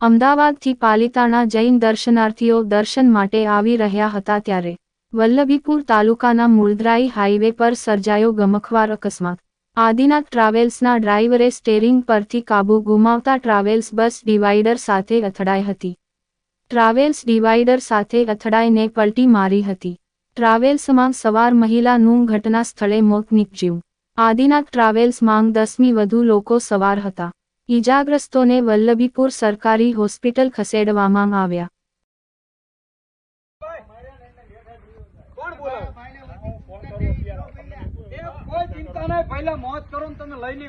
અમદાવાદથી પાલિતાણા જૈન દર્શનાર્થીઓ દર્શન માટે આવી રહ્યા હતા ત્યારે વલ્લભીપુર તાલુકાના મૂળદ્રાઈ હાઈવે પર સર્જાયો ગમખવાર અકસ્માત. આદિનાથ ટ્રાવેલ્સના ડ્રાઈવરે સ્ટેરિંગ પરથી કાબુ ગુમાવતા ટ્રાવેલ્સ બસ ડિવાઈડર સાથે અથડાઈ હતી. ટ્રાવેલ્સ ડિવાઈડર સાથે અથડાઈને પલટી મારી હતી. ટ્રાવેલ્સમાં સવાર મહિલાનું ઘટના સ્થળે મોત નીપજ્યું. આદિનાથ ટ્રાવેલ્સ માંગ દસમી વધુ લોકો સવાર હતા. ઈજાગ્રસ્તોને વલ્લભીપુર સરકારી હોસ્પિટલ ખસેડવામાં આવ્યા. તમે લઈને